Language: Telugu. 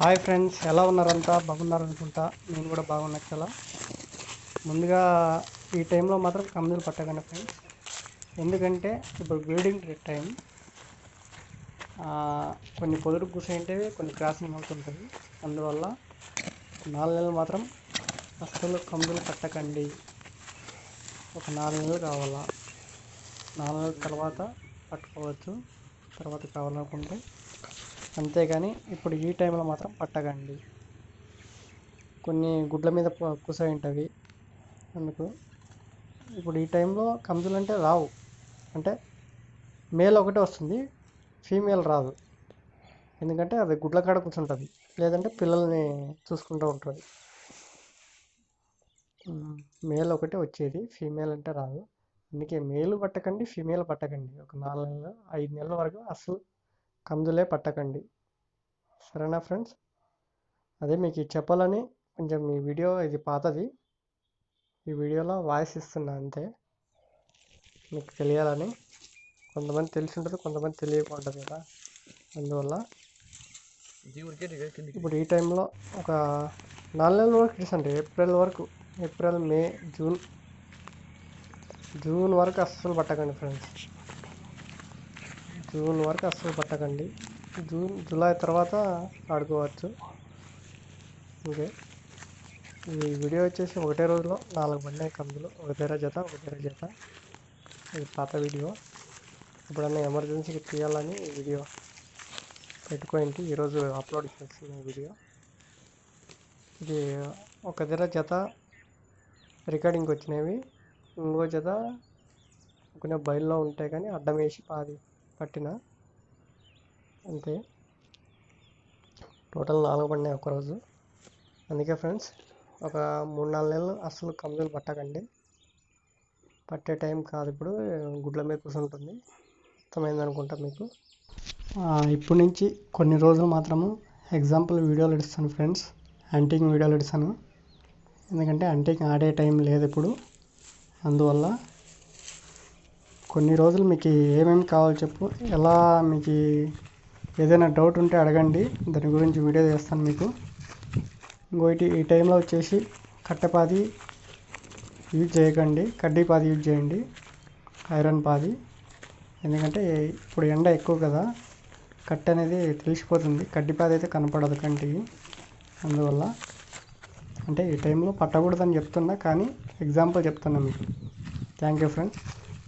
హాయ్ ఫ్రెండ్స్ ఎలా ఉన్నారంతా? బాగున్నారు అనుకుంటా నేను కూడా బాగున్నా చాలా. ముందుగా ఈ టైంలో మాత్రం కమ్యూలు పట్టకండి ఫ్రెండ్స్. ఎందుకంటే ఇప్పుడు బ్రీడింగ్ టైం. కొన్ని పొదురు కూర్చుంటే కొన్ని క్రాసింగ్ అవుతుంటుంది అందువల్ల నాలుగు నెలలు మాత్రం అస్సలు కమ్ములు పట్టకండి. ఒక నాలుగు నెలలు కావాలా? నాలుగు నెలల తర్వాత పట్టుకోవచ్చు. తర్వాత కావాలనుకుంటే అంతేగాని ఇప్పుడు ఈ టైంలో మాత్రం పట్టకండి. కొన్ని గుడ్ల మీద ప- కూసాయి ఉంటుంది అందుకు ఇప్పుడు ఈ టైంలో కంజులు అంటే రావు. అంటే మేల్ ఒకటే వస్తుంది ఫీమేల్ రాదు. ఎందుకంటే అది గుడ్ల కాడ కూర్చుంటుంది లేదంటే పిల్లల్ని చూసుకుంటూ ఉంటుంది. మేల్ ఒకటే వచ్చేది ఫీమేల్ అంటే రాదు. అందుకే మేలు పట్టకండి ఫీమేల్ పట్టకండి. ఒక నాలుగు నెలలు ఐదు నెలల వరకు అసలు కందులే పట్టకండి. సరేనా ఫ్రెండ్స్? అదే మీకు చెప్పాలని కొంచెం ఈ వీడియో ఇది పాతది. ఈ వీడియోలో వాయిస్ ఇస్తున్నా అంతే. మీకు తెలియాలని. కొంతమంది తెలిసి ఉంటుంది కొంతమంది తెలియకుంటుంది కదా. అందువల్ల ఇప్పుడు ఈ టైంలో ఒక నాలుగు నెలల వరకు తీసండి ఏప్రిల్ వరకు ఏప్రిల్ మే జూన్ జూన్ వరకు అస్సలు పట్టకండి ఫ్రెండ్స్. జూన్ వరకు అస్సలు పట్టకండి. జూన్ జూలై తర్వాత ఆడుకోవచ్చు. ఓకే. ఈ వీడియో వచ్చేసి ఒకటే రోజులో నాలుగు పడినాయి కందులు. ఒకటేరా జత ఒకటేరా జత. ఇది పాత వీడియో. ఎప్పుడన్నా ఎమర్జెన్సీకి తీయాలని ఈ వీడియో పెట్టుకోండి. ఈరోజు అప్లోడ్ చేసిన వీడియో. ఇది ఒక దగ్గర జత రికార్డింగ్కి వచ్చినవి. ఇంకో జత కొన్ని బయలులో ఉంటాయి కానీ అడ్డం వేసి పాది. పట్టిన. అంతే. టోటల్ నాలుగు పడినాయి ఒకరోజు అందుకే ఫ్రెండ్స్ ఒక మూడు నాలుగు నెలలు అసలు కందులు పట్టకండి. పట్టే టైం కాదు ఇప్పుడు గుడ్ల మీద కూర్చుంటుంది అర్థమైంది అనుకుంటా మీకు. ఇప్పటి నుంచి కొన్ని రోజులు మాత్రము ఎగ్జాంపుల్ వీడియోలు ఇస్తాను ఫ్రెండ్స్. హంటింగ్ వీడియోలు ఇస్తాను ఎందుకంటే హంటింగ్ ఆడే టైం లేదు ఇప్పుడు. అందువల్ల కొన్ని రోజులు మీకు ఏమేమి కావాలో చెప్పు. ఎలా మీకు ఏదైనా డౌట్ ఉంటే అడగండి. దాని గురించి వీడియో చేస్తాను మీకు. ఇంకోటి ఈ టైంలో వచ్చేసి కట్టెపాది యూజ్ చేయకండి. కడ్డీ పాది యూజ్ చేయండి. ఐరన్ పాది. ఎందుకంటే ఇప్పుడు ఎండ ఎక్కువ కదా. కట్టె అనేది తెలిసిపోతుంది. కడ్డీపాది అయితే కనపడదు కంటికి. అందువల్ల అంటే ఈ టైంలో పట్టకూడదని చెప్తున్నా కానీ ఎగ్జాంపుల్ చెప్తున్నా మీకు. Thank you friends